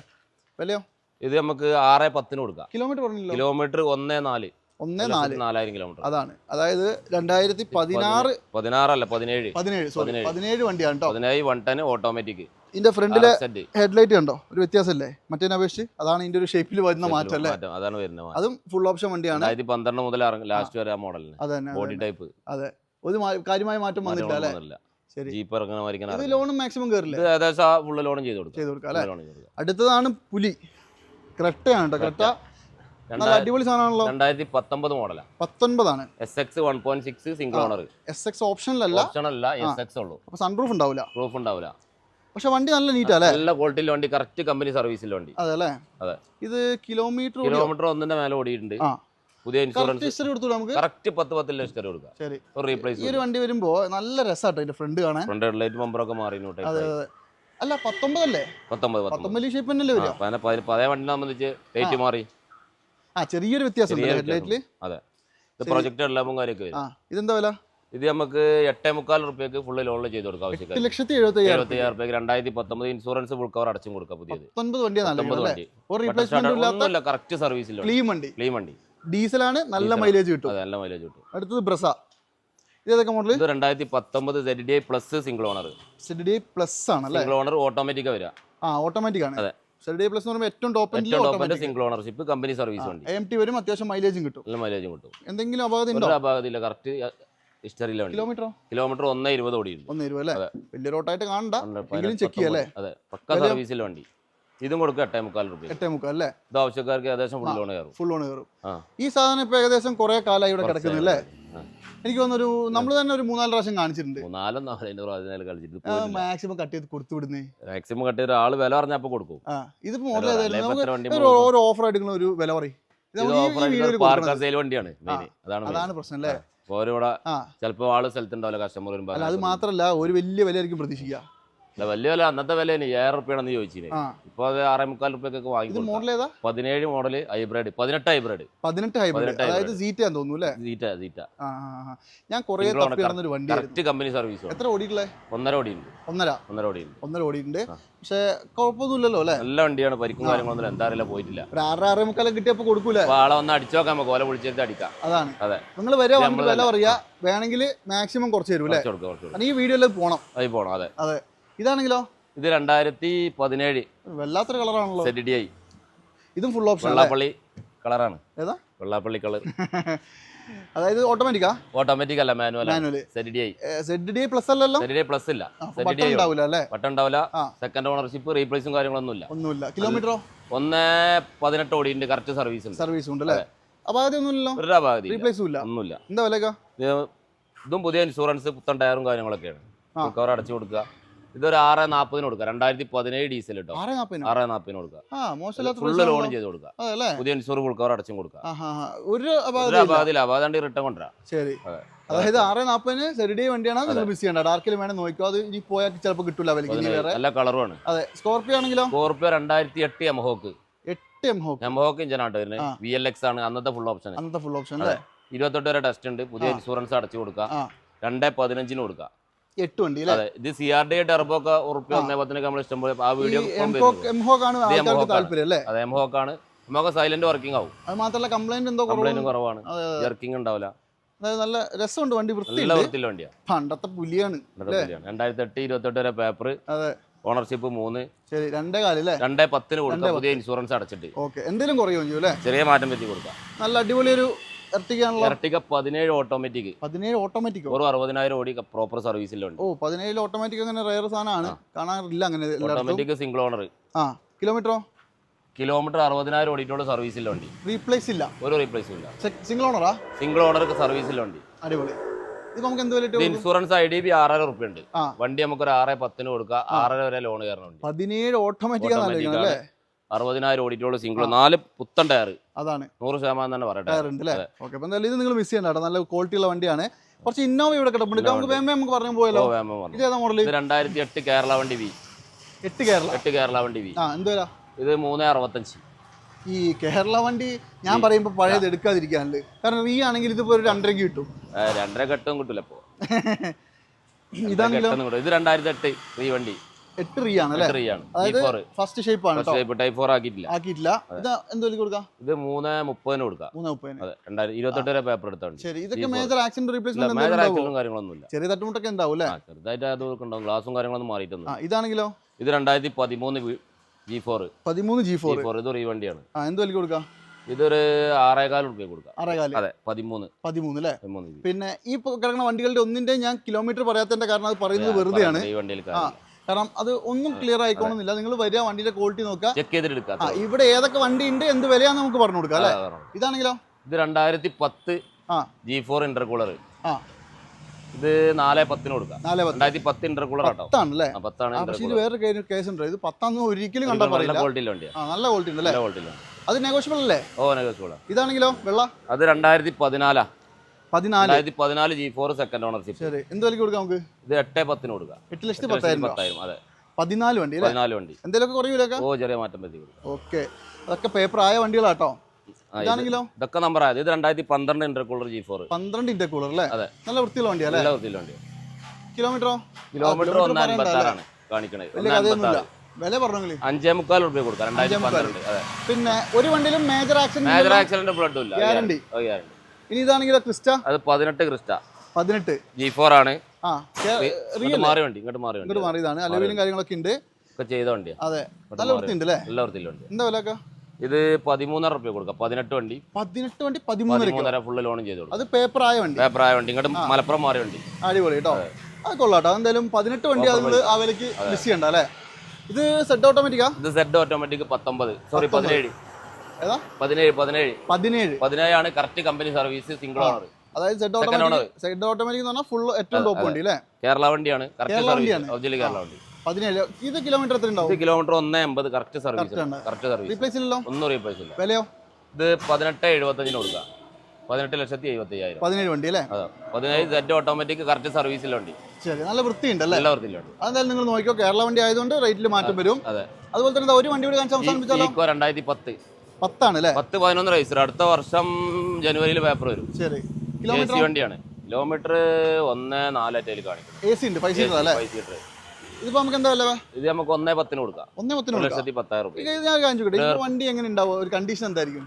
വിലയോ ഇത് നമുക്ക് ആറ് പത്തിന് കൊടുക്കാം. കിലോമീറ്റർ കിലോമീറ്റർ ഒന്നേ നാല്. ഒന്നേ നാല്. നാലായിരം കിലോമീറ്റർ. അതാണ്. അതായത് രണ്ടായിരത്തി പതിനാറ് പതിനാറല്ല പതിനേഴ്. പതിനേഴ് സോറി പതിനേഴ്. വണ്ടിയാണ് കേട്ടോ പതിനേഴ് വൺ ടൺ ഓട്ടോമാറ്റിക് ഇതിന്റെ ഫ്രണ്ടിലെ ഹെഡ് ഹെഡ്ലൈറ്റ് കണ്ടോ? ഒരു വ്യത്യാസമല്ലേ മറ്റേ അപേക്ഷിച്ച് അതാണ് ഇതിന്റെ ഒരു ഷേപ്പിൽ വരുന്ന മാറ്റം അല്ലേ? അതാണ് വരുന്നത്. അതും ഫുൾ ഓപ്ഷൻ വണ്ടിയാണ്. പന്ത്രണ്ട് മുതൽ ലാസ്റ്റ് വരെ ആ മോഡലിന് ബോഡി ടൈപ്പ് അതെ ഒരു കാര്യമായ മാറ്റം വന്നില്ല അല്ലേ? ജീപ്പ് ഇറങ്ങുന്ന മാതിരിക്കാൻ ഇത് ലോണും മാക്സിമം ഏകദേശം ആ ഫുള്ള് ലോണും ചെയ്ത് കൊടുക്കും. ചെയ്ത് കൊടുക്കാം അല്ലേ? ലോൺ അടുത്തതാണ് പുലി. ക്രെട്ടയാണ് കേട്ടോ. ക്രെട്ട നല്ല അടിപൊളി സാധനമാണല്ലോ. രണ്ടായിരത്തി പത്തൊമ്പത് മോഡലാണ് പത്തൊൻപതാണ് S X one point six single owner S X ഓപ്ഷനിലല്ല ഓപ്ഷനല്ല എസ് എക്സ് ഉള്ളൂ. അപ്പൊ സൺപ്രൂഫ് ഉണ്ടാവില്ല പ്രൂഫ് ഉണ്ടാവില്ല പക്ഷെ വണ്ടി നല്ല നീറ്റ് അല്ലേ? നല്ല ക്വാളിറ്റിയിൽ വണ്ടി കറക്റ്റ് കമ്പനി സർവീസിൽ വണ്ടി. അതെ അല്ലേ? അതെ. ഇത് കിലോമീറ്റർ കിലോമീറ്റർ ഒന്നിന്റെ മേലെ ഓടിയിട്ടുണ്ട്. പുതിയ ഇൻഷുറൻസ് നമുക്ക്? കറക്റ്റ് പത്ത് പത്ത് ലക്ഷം കൊടുക്കാം. ശരി. റീപ്ലേസ് ഈ ഒരു വണ്ടി വരുമ്പോ നല്ല രസമാട്ടോ ഇതിന്റെ ഫ്രണ്ട് കാണാൻ. ഫ്രണ്ട് ഹെഡ്ലൈറ്റ് ബമ്പറൊക്കെ മാറി അതെ അതെ. അല്ല പത്തൊമ്പതല്ലേ? പത്തൊമ്പത് ഷേപ്പ് തന്നെയല്ലേ വരിക? പഴയ വണ്ടിനെ സംബന്ധിച്ച് മാറി. ആ ചെറിയൊരു വ്യത്യാസം ചെറിയ ഹെഡ്ലൈറ്റിൽ അതെ. ഇത് പ്രൊജക്ട് എല്ലാം കാര്യമൊക്കെ വരും. ആ ഇതെന്താ വില? ഇത് നമുക്ക് എട്ടേ മുക്കാൽ റുപ്യക്ക് ഫുള്ള് ലോണിൽ ചെയ്ത് കൊടുക്കാം ആവശ്യക്കാർ ലക്ഷത്തി എഴുപത്തി അയ്യായിരം റുപ്യക്ക്. രണ്ടായിരത്തി പത്തൊമ്പത് ഇൻഷുറൻസ് ഫുൾ കവർ അടച്ചും കൊടുക്കാം പുതിയത്. പത്തൊൻപത് വണ്ടി. ഒന്നുമില്ല കറക്റ്റ് സർവീസ് ക്ലീൻ വണ്ടി. ഡീസലാണ് നല്ല. മൈലേജ് കിട്ടും. നല്ല മൈലേജ് കിട്ടും. അടുത്തത് ബ്രസ. ഇത് ഏതൊക്കെ മോഡൽ ഇത് രണ്ടായിരത്തി പത്തൊമ്പത് Z D plus single owner Z D plus ആണ് അല്ലേ സിംഗിൾ ഓണർ ഓട്ടോമാറ്റിക്കാ വരിക. ആ ഓട്ടോമാറ്റിക് ആണ്. അതെ. സെഡ് പ്ലസ് എന്ന് പറയുമ്പോൾ ഏറ്റവും top single ownership company service വണ്ടി. എം ടി വരും അത്യാവശ്യം മൈലേജും കിട്ടും. നല്ല മൈലേജും കിട്ടും. എന്തെങ്കിലും അപകടം ഉണ്ടോ? ഒരു അപാകതയില്ല കറക്റ്റ് ഹിസ്റ്ററിയിലെ വണ്ടി. കിലോമീറ്ററോ കിലോമീറ്റർ ഒന്നേ ഇരുപത് ഓടി ഒന്ന് ഇരുപത് അല്ലേ? വലിയൊരു വലിയ റോട്ടായിട്ട് കാണണ്ട. ഉണ്ട്. എങ്കിലും ചെക്ക് ചെയ്യല്ലേ? അതെ പക്ക സർവീസിലെ വണ്ടി. ഇതും കൊടുക്കുക എട്ടേ മുക്കാൽ റുപ്യ എട്ടേ മുക്കാൽ അല്ലേ? ഇത് ആവശ്യക്കാർക്ക് ഏകദേശം ഫുൾ ലോൺ കയറും. ഫുൾ ലോൺ കയറും. ഈ സാധനം ഇപ്പൊ ഏകദേശം കുറെ കാലമായി ഇവിടെ കിടക്കുന്നില്ലേ അല്ലേ? എനിക്ക് തോന്നുന്നു നമ്മൾ തന്നെ ഒരു മൂന്നാൽ പ്രാവശ്യം കാണിച്ചിട്ടുണ്ട്. മൂന്നാലും പ്രാവശ്യം കളിച്ചിട്ട്. മാക്സിമം കട്ട് ചെയ്ത് കൊടുത്തു വിടുന്നേ. മാക്സിമം കട്ട് ചെയ്ത് ആൾ വില പറഞ്ഞപ്പോ കൊടുക്കും. ഇത് ഇതിപ്പോ മോഡൽ ഒരു ഓരോ ഓഫർ എടുക്കുന്ന ഒരു വില പറയും. വണ്ടിയാണ് അതാണ് പ്രശ്നം അല്ലേ? ഓരോ ചിലപ്പോ ആൾ സ്ഥലത്തുണ്ടാവില്ല കസ്റ്റമർ അത് മാത്രല്ല ഒരു വലിയ വിലയായിരിക്കും പ്രതീക്ഷിക്കുക. ഇല്ല, വലിയ വില അന്നത്തെ വില ഏഴ് റുപ്യാണെന്ന് ചോദിച്ചിന്. ഇപ്പൊ അത് ആറേ മുക്കാൽ റുപ്യൊക്കെ വാങ്ങി മോഡൽ ഏതാ? പതിനേഴ് മോഡൽ ഹൈബ്രിഡ് പതിനെട്ട് ഹൈബ്രിഡ് പതിനെട്ട് ഹൈബ്രിഡ് അതായത് സീറ്റ് തോന്നുന്നു സീറ്റ സീറ്റ. ഞാൻ കുറേ വണ്ടി കറക്റ്റ് കമ്പനി സർവീസ് എത്ര ഓടിയിട്ടുള്ളേ? ഒന്നര ഓടിയുണ്ട് ഒന്നര? ഒന്നര ഓടിയുണ്ട് ഒന്നര ഓടിയിട്ടുണ്ട്. പക്ഷേ കുഴപ്പമൊന്നുമില്ലല്ലോ അല്ലേ? നല്ല വണ്ടിയാണ് പരിക്കും കാര്യങ്ങളൊന്നും എന്താ അറിയില്ല പോയിട്ടില്ല. ആറര ആറേ മുക്കാലം കിട്ടിയപ്പോ കൊടുക്കൂല? വാള ആളെ ഒന്ന് അടിച്ചോക്കാം നമുക്ക് ഓല പൊളിച്ചെടുത്ത് അടിക്കാം. അതാണ്. അതെ. നിങ്ങൾ വരെ വില പറയാ. വേണമെങ്കിൽ മാക്സിമം കുറച്ച് തരും അല്ലേ? കുറച്ച് കൊടുക്കാം കുറച്ച് കൊടുക്കാം. കാരണം ഈ വീഡിയോയിൽ പോണം. പോണം അതെ. അതെ. ഇതാണെങ്കിലോ? ഇത് രണ്ടായിരത്തി പതിനേഴ്. വല്ലാത്തൊരു കളറാണല്ലോ. സെറ്റ് ഡി ഐ ഇതും ഫുൾ ഓപ്ഷൻ വെള്ളാപ്പള്ളി കളറാണ്. ഏതാ? വെള്ളാപ്പള്ളി കളർ അതായത് ഓട്ടോമാറ്റിക്കാ ഓട്ടോമാറ്റിക് അല്ല manual Z D I D plus അല്ലല്ലോ? സെറ്റ് ഡി പ്ലസ് ഇല്ല. സെറ്റ് ഡി ഉണ്ടാവില്ല അല്ലേ? ബട്ടൺ ഉണ്ടാവില്ല സെക്കൻഡ് ഓണർഷിപ്പ് റീപ്ലേസും കാര്യങ്ങളൊന്നും ഇല്ല. ഒന്നുമില്ല. കിലോമീറ്ററോ ഒന്ന് പതിനെട്ട് ഓടിയുണ്ട് കറക്റ്റ് സർവീസ് ഉണ്ട്. സർവീസ് ഉണ്ട് അല്ലേ? അതൊന്നുമില്ലല്ലോ ഒരു അപാകതി റീപ്ലേസും ഇല്ല. ഒന്നുമില്ല. എന്താ വിലക്കാ ഇതും പുതിയ ഇൻഷുറൻസ് പുത്തൻ ടയറും കാര്യങ്ങളൊക്കെയാണ്. കവർ അടച്ചു കൊടുക്കുക. ഇതൊരു ആറ് നാൽപ്പതിന് കൊടുക്കുക രണ്ടായിരത്തി പതിനേഴ് ഡീസൽ കേട്ടോ ആറ് നാപ്പതിന്? കൊടുക്കുക ഫുള്ള് ലോൺ. ചെയ്ത് കൊടുക്കുക പുതിയ ഇൻഷുർ ഫുൾ കവർ അടച്ചും കൊടുക്കുക ഒരു റിട്ടേൺ കൊണ്ടുവരാം ശരി. അതായത് ആറ് നാപ്പതിന് സെറിഡി വണ്ടിയാണ്. നിങ്ങൾ മിസ് ചെയ്യണ്ട. ഡാർക്കിൽ വേണേ നോക്കുക അത് ഇനി പോയാൽ ചിലപ്പോൾ കിട്ടില്ല വിലക്ക് വേറെ നല്ല കളറുമാണ് അതെ. സ്കോർപ്പിയോ ആണെങ്കിലോ? സ്കോർപ്പിയോ രണ്ടായിരത്തി എട്ട് എംഹോക്ക് എട്ട് എം ഹോക്ക് എംഹോക്ക് ഇഞ്ചനാട്ടോ വരുന്നത് ആ. വി എൽ എക്സ് ആണ്. അന്നത്തെ ഫുൾ ഓപ്ഷൻ അന്നത്തെ ഫുൾ ഓപ്ഷൻ അല്ലേ? ഇരുപത്തെട്ട് വരെ ടെസ്റ്റ് ഉണ്ട്. പുതിയ ഇൻഷുറൻസ് അടച്ചു കൊടുക്കുക രണ്ടേ പതിനഞ്ചിന് കൊടുക്കുക എട്ട് വണ്ടി അല്ലേ അതെ. ഇത് സി ആർ ഡി ടെർബോ ഒക്കെ ഉറുപ്പ്യ ഒന്നേ പത്തിനൊക്കെ നമ്മൾ ഇഷ്ടം പോലെ ആ വീഡിയോ. താല്പര്യം അല്ലേ? അതെ എംഹോക്ക് ആണ് നമുക്ക് സൈലന്റ് വർക്കിംഗ് ആവും. അത് മാത്രമല്ല കംപ്ലൈന്റ് എന്തോ കംപ്ലൈന്റും കുറവാണ്. വർക്കിംഗ് ഉണ്ടാവില്ല. അതായത് നല്ല രസമുണ്ട് വണ്ടി വൃത്തിയുണ്ട്. വൃത്തിയുള്ള വണ്ടിയാണ് പണ്ടത്തെ പുലിയാണ് രണ്ടായിരത്തി എട്ട് ഇരുപത്തെട്ട് വരെ പേപ്പർ അതെ. ഓണർഷിപ്പ് മൂന്ന്. ശരി രണ്ടേ കാലല്ലേ രണ്ടേ പത്തിന് കൊടുക്കാം. പുതിയ ഇൻഷുറൻസ് അടച്ചിട്ട്. ഓക്കെ. എന്തെങ്കിലും കുറയും അല്ലേ ചെറിയ മാറ്റം പറ്റി കൊടുക്കാം. നല്ല അടിപൊളി ഒരു ഇരട്ടിക പതിനേഴ് ഓട്ടോമാറ്റിക് പതിനേഴ് ഓട്ടോമാറ്റിക് ഒരു അറുപതിനായിരം ഓടി പ്രോപ്പർ സർവീസിലുണ്ട് ഓ പതിനേഴിൽ ഓട്ടോമാറ്റിക് അങ്ങനെ റയർ സാധനമാണ്. കാണാറില്ല അങ്ങനെ ഓട്ടോമാറ്റിക് സിംഗിൾ ഓണർ ആ കിലോമീറ്ററോ കിലോമീറ്റർ അറുപതിനായിരം ഓടിയിട്ടുള്ള സർവീസിലുണ്ട് റീപ്ലേസ് ഇല്ല. ഒരു റീപ്ലേസും ഇല്ല. സിംഗിൾ ഓണറാ സിംഗിൾ ഓണർ സർവീസിലുണ്ട് അടിപൊളി. ഇത് നമുക്ക് എന്ത് ഇൻഷുറൻസ് ഐ ഡി ബി ആറര റുപ്യ ഉണ്ട്. വണ്ടി നമുക്ക് ഒരു ആറ് പത്തിന് കൊടുക്കുക. ആറര വരെ ലോൺ കയറണുണ്ട് പതിനേഴ് ഓട്ടോമാറ്റിക് അറുപതിനായിരം ഓടിയിട്ടുള്ള സിംഗിൾ നാല് പുത്തൻ ടയർ അതാണ്. നൂറ് ശതമാനം തന്നെ പറയട്ടെ. ടയർ ഉണ്ട് അല്ലേ ഓക്കെ അപ്പൊ എന്തായാലും ഇത് നിങ്ങൾ മിസ് ചെയ്യണ്ട കേട്ടോ. നല്ല ക്വാളിറ്റി ഉള്ള വണ്ടിയാണ്. കുറച്ച് ഇന്നോവ ഇവിടെ കിടപ്പുണ്ട്. നമുക്ക് നമുക്ക് പറഞ്ഞു പോയല്ലോ ഇത് ഏതാ മോഡൽ ഇത് രണ്ടായിരത്തി എട്ട് കേരള വണ്ടി വി എട്ട് കേരള? എട്ട് കേരള വണ്ടി വി ആ എന്ത് ഇത് മൂന്ന് അറുപത്തഞ്ച്. ഈ കേരള വണ്ടി ഞാൻ പറയുമ്പോൾ പഴയത് എടുക്കാതിരിക്കാനല്ലേ കാരണം ഈ ആണെങ്കിൽ ഇതിപ്പോ ഒരു രണ്ടര കിട്ടും. രണ്ടര കെട്ടും കിട്ടില്ല ഇപ്പോ. ഇതാണെങ്കിലോ ഇത് രണ്ടായിരത്തി എട്ട് ഈ വണ്ടി. എട്ട് റീ ആണ് അല്ലേ? റീ ആണ്. അതായത് ഫസ്റ്റ് ഷേപ്പ് ആണ് ഷേപ്പ് ടൈപ്പ് ഫോർ ആക്കിയിട്ടില്ല. ആക്കിയിട്ടില്ല. ഇത് എന്ത് കൊടുക്കാം? ഇത് മൂന്ന് മുപ്പതിന് കൊടുക്കാം. മൂന്ന് മുപ്പതിന്. അതെ രണ്ടായിരത്തി ഇരുപത്തെട്ട് വരെ പേപ്പർ എടുത്തോണ്ട് ശരി ഇതൊക്കെ G4. Major accident replacement major ഉണ്ടാവും ആക്സിഡന്റും കാര്യങ്ങളൊന്നും ഇല്ല. ചെറിയ തട്ടുമുട്ടൊക്കെ ഉണ്ടാവും അല്ലേ? ചെറുതായിട്ട് അതൊക്കെ ഉണ്ടാവും ഗ്ലാസും കാര്യങ്ങളൊന്നും മാറിയിട്ടൊന്നും ഇതാണെങ്കിലോ? ഇത് രണ്ടായിരത്തി പതിമൂന്ന് ജി ഫോർ പതിമൂന്ന് ജി ഫോർ ഫോർ ഇത് ഈ വണ്ടിയാണ് എന്ത് വലിക്ക് കൊടുക്കാം? ഇതൊരു ആറേകാൽ കൊടുക്കാം. ആറേകാൽ. അതെ പതിമൂന്ന്. പതിമൂന്ന് അല്ലേ? പതിമൂന്ന് പിന്നെ ഈ കിടക്കുന്ന വണ്ടികളുടെ ഒന്നിന്റെ ഞാൻ കിലോമീറ്റർ പറയാത്തതിന്റെ കാരണം അത് പറയുന്നത് വെറുതെയാണ്. ഈ വണ്ടിയിൽ കാരണം അത് ഒന്നും ക്ലിയർ ആയിക്കോണമെന്നില്ല നിങ്ങൾ വരിക വണ്ടിയുടെ ക്വാളിറ്റി നോക്കുക. ചെക്ക് ചെയ്തിട്ട് ഇവിടെ ഏതൊക്കെ വണ്ടി ഉണ്ട് എന്ത് വിലയാന്ന് നമുക്ക് പറഞ്ഞു കൊടുക്കാം അല്ലേ? ഇതാണെങ്കിലോ? ഇത് രണ്ടായിരത്തി പത്ത് ജി ഫോർ ഇന്റർകൂളർ ഇത് നാല് പത്തിന് കൊടുക്കാം. രണ്ടായിരത്തി പത്ത് ഇന്റർകൂളർ പത്താണ് അല്ലേ ആ, പത്താണ് ആ പക്ഷേ ഇത് ഇന്റർകൂളർ വേറെ കേസ് ഉണ്ട് ഇത് പത്താന്ന് ഒരിക്കലും കണ്ടാ നല്ല പറയില്ല. ക്വാളിറ്റിയിലെ വണ്ടിയാണ് നല്ല ക്വാളിറ്റി ഉണ്ട് അത് നെഗോഷ്യബിൾ അല്ലേ? ഓ നെഗോഷ്യബിൾ ഇതാണെങ്കിലോ വെള്ള? അത് രണ്ടായിരത്തി പതിനാലാ പതിനാല്. ജി ഫോർ സെക്കൻഡ് ഓണർഷിപ്പ് ശരി. എന്ത് വിലക്ക് കൊടുക്കാം നമുക്ക്? ഇത് എട്ട് പത്തിന് കൊടുക്കാം. എട്ട് ലക്ഷത്തി പത്തായിരം രൂപ. പത്തായിരം അതെ. പതിനാല് വണ്ടി പതിനാല് വണ്ടി. എന്തെങ്കിലും കുറയൂലൊക്കെ ഓ ചെറിയ മാറ്റം പറ്റി ഓക്കെ. അതൊക്കെ പേപ്പർ ആയ വണ്ടികളാട്ടോ. ഇതാണെങ്കിലോ? ഇതൊക്കെ നമ്പർ ആയത്. ഇത് രണ്ടായിരത്തി പന്ത്രണ്ട് ഇന്റർകൂളർ ജി ഫോർ പന്ത്രണ്ട് ഇന്റർകൂളർ അല്ലേ? അതെ. നല്ല വൃത്തിയുള്ള വണ്ടിയാ അല്ലേ? നല്ല വൃത്തിയുള്ള വണ്ടി കിലോമീറ്ററോ? കിലോമീറ്റർ kilometer ഒന്ന് പറയണ്ട അൻപത്തി ആറാണ് കാണിക്കണത് വില പറഞ്ഞു അഞ്ചേ മുക്കാൽ റുപ്യ കൊടുക്കാം. രണ്ടായിരത്തി പന്ത്രണ്ട് പിന്നെ ഒരു വണ്ടിയിലും മേജർ ആക്സിഡന്റ് മേജർ ആക്സിഡന്റ് ബ്ലഡും ഇല്ല. ഗ്യാരണ്ടി ഓ ഗ്യാരണ്ടി ഇനി ഇതാണെങ്കിലോ ക്രിസ്റ്റ? അത് പതിനെട്ട് ക്രിസ്റ്റ. പതിനെട്ട്. ജി ഫോർ ആണ്. ആ മാറി വണ്ടി ഇങ്ങോട്ട് മാറി ഇങ്ങോട്ട് മാറിയതാണ്. അലവിലും കാര്യങ്ങളൊക്കെ ഉണ്ട്. ഒക്കെ ചെയ്ത വണ്ടിയാണ് അതെ. നല്ല വൃത്തിയുണ്ട് അല്ലേ? എല്ലാ വൃത്തിയിലും എന്താ വില ഇത് പതിമൂന്നര റുപ്യ കൊടുക്കാം. പതിനെട്ട് വണ്ടി. പതിനെട്ട് വണ്ടി പതിമൂന്നര പതിമൂന്നര ഫുള്ള് ലോണും ചെയ്ത് കൊടുക്കാം. അത് പേപ്പർ ആയ വണ്ടി. വണ്ടി. ഇങ്ങോട്ട് മലപ്പുറം മാറിയ വണ്ടി. അടിപൊളി കേട്ടോ. അത്. കൊള്ളാട്ടോ. എന്തായാലും പതിനെട്ട് വണ്ടി ആ വിലക്ക് മിസ് ചെയ്യണ്ട അല്ലേ? ഇത് സെറ്റ് ഓട്ടോമാറ്റിക്കാ ഇത് സെഡ് ഓട്ടോമാറ്റിക് പത്തൊമ്പത്. സോറി പതിനേഴ്. പതിനേഴ് പതിനേഴ്. പതിനേഴ്. പതിനേഴാണ് correct company service single owner അതായത് സെഡ് ഓട്ടോമാറ്റിക് സെഡ് ഓട്ടോമാറ്റിക് എന്ന് പറഞ്ഞാൽ ഫുൾ ഏറ്റവും ടോപ്പ് വണ്ടി അല്ലേ? കേരള വണ്ടിയാണ് കേരള വണ്ടിയാണ്. കേരള വണ്ടി. പതിനേഴ്. ഇത് കിലോമീറ്റർ എത്ര ഉണ്ടാവും? കിലോമീറ്റർ ഒന്ന് എൺപത് correct service correct service replace ഇല്ലല്ലോ ഒന്നും റീപ്ലേസ് ഇല്ല. വിലയോ? ഇത് പതിനെട്ട് എഴുപത്തഞ്ചിന് കൊടുക്കുക പതിനെട്ട് ലക്ഷത്തി എഴുപത്തി അയ്യായിരം പതിനേഴ് വണ്ടി അല്ലേ പതിനേഴ് സെറ്റ് ഓട്ടോമാറ്റിക് കറക്റ്റ് സർവീസിലെ വണ്ടി. ശരി നല്ല വൃത്തിയുണ്ട് അല്ലേ? എല്ലാ വൃത്തിയിലുണ്ട് അതെന്തായാലും നിങ്ങൾ നോക്കിയോ കേരള വണ്ടി ആയതുകൊണ്ട് റേറ്റിൽ മാറ്റം വരും. അതെ. അതുപോലെ തന്നെ ഒരു വണ്ടി കൂടി കാണിച്ച് അവസാനിപ്പിച്ചാലോ? രണ്ടായിരത്തി പത്ത്. പത്താണ് അല്ലേ? പത്ത് പതിനൊന്ന് രജിസ്റ്റർ അടുത്ത വർഷം ജനുവരിയിൽ പേപ്പർ വരും. ശരി. എ കിലോമീറ്റർ സി വണ്ടിയാണ്. കിലോമീറ്റർ ഒന്ന് നാലറ്റയിൽ കാണിക്കും എ സി ഉണ്ട് ഫൈവ് സീറ്റർ അല്ലേ? ഫൈവ് സീറ്റർ ഇതിപ്പോ നമുക്ക് എന്താ വില? ഇത് നമുക്ക് ഒന്നേ പത്തിന് കൊടുക്കാം. ഒന്നേ പത്തിന് ഒരു ലക്ഷത്തി പത്തായിരം രൂപ ഞാൻ കാണിച്ചു ഈ വണ്ടി എങ്ങനെ ഉണ്ടാവും? ഒരു കണ്ടീഷൻ എന്തായിരിക്കും?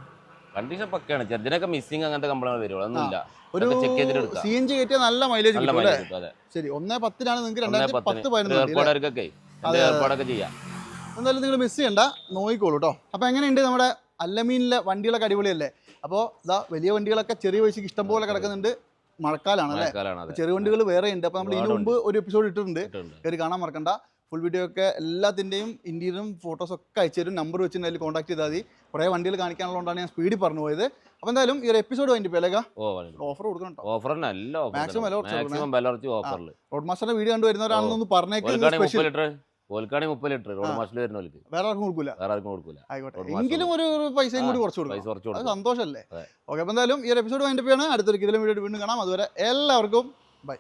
കണ്ടീഷൻ പക്കയാണ്. ചെറുതിനൊക്കെ മിസ്സിംഗ് അങ്ങനത്തെ കംപ്ലൈന്റ് വരുള്ളൂ ഒന്നുമില്ല ഒരു ചെക്ക് ചെയ്തിട്ട് എടുക്കാം. സി എൻ ജി കയറ്റിയ നല്ല മൈലേജ് നല്ല മൈലേജ് കിട്ടും അതെ. ശരി ഒന്നേ പത്തിനാണ് നിങ്ങൾക്ക് രണ്ടായിരത്തി പത്ത് പതിനൊന്ന്? ഏർപ്പാടൊക്കെ ഏർപ്പാടൊക്കെ ചെയ്യാം. എന്തായാലും നിങ്ങൾ മിസ് ചെയ്യണ്ട. നോക്കിക്കോളൂ കേട്ടോ അപ്പോൾ എങ്ങനെയുണ്ട് നമ്മുടെ അല്ലമീനിലെ വണ്ടികളൊക്കെ അടിപൊളിയല്ലേ? അപ്പോൾ ഇതാ വലിയ വണ്ടികളൊക്കെ ചെറിയ പൈസക്ക് ഇഷ്ടം പോലെ കിടക്കുന്നുണ്ട്. മഴക്കാലാണ് അല്ലേ? ചെറിയ വണ്ടികൾ വേറെ ഉണ്ട്. അപ്പോൾ നമ്മൾ ഇതിനു മുമ്പ് ഒരു എപ്പിസോഡ് ഇട്ടിട്ടുണ്ട്. കയറി കാണാൻ മറക്കണ്ട. ഫുൾ വീഡിയോ ഒക്കെ എല്ലാത്തിന്റെയും ഇന്ത്യയിലും ഫോട്ടോസ് ഒക്കെ അയച്ചു തരും. നമ്പർ വെച്ചിട്ട് അതിൽ കോൺടാക്ട് ചെയ്താൽ മതി. കുറേ വണ്ടികൾ കാണിക്കാനുള്ളതുകൊണ്ടാണ് ഞാൻ സ്പീഡിൽ പറഞ്ഞു പോയത്. അപ്പോൾ എന്തായാലും ഈ ഒരു എപ്പിസോഡ് വേണ്ടി ഓഫർ കൊടുക്കണം ഓഫർ മാക്സിമം റോഡ് മാസ്റ്ററിന്റെ വീഡിയോ കണ്ടു വരുന്നവരാണെന്നൊന്ന് പറഞ്ഞേക്ക് ഓൽക്കാണെങ്കിൽ മുപ്പത് ലിറ്റർ റോഡ് മാഷിൽ വരുന്നവർക്ക് വേറെ ആർക്കും കൊടുക്കൂല. വേറെ ആർക്കും കൊടുക്കൂല. ആയിക്കോട്ടെ. എങ്കിലും ഒരു പൈസ പൈസയും കൂടി കുറച്ച് കൊടുക്കും പൈസ കുറച്ച് കൊടുക്കും സന്തോഷമല്ലേ. ഓക്കെ അപ്പോൾ എന്തായാലും ഈ ഒരു എപ്പിസോഡ് വൈൻഡപ്പ് ചെയ്യണം. അടുത്തൊരു കിലോ വീഡിയോ വീണ്ടും കാണാം. അതുവരെ എല്ലാവർക്കും ബൈ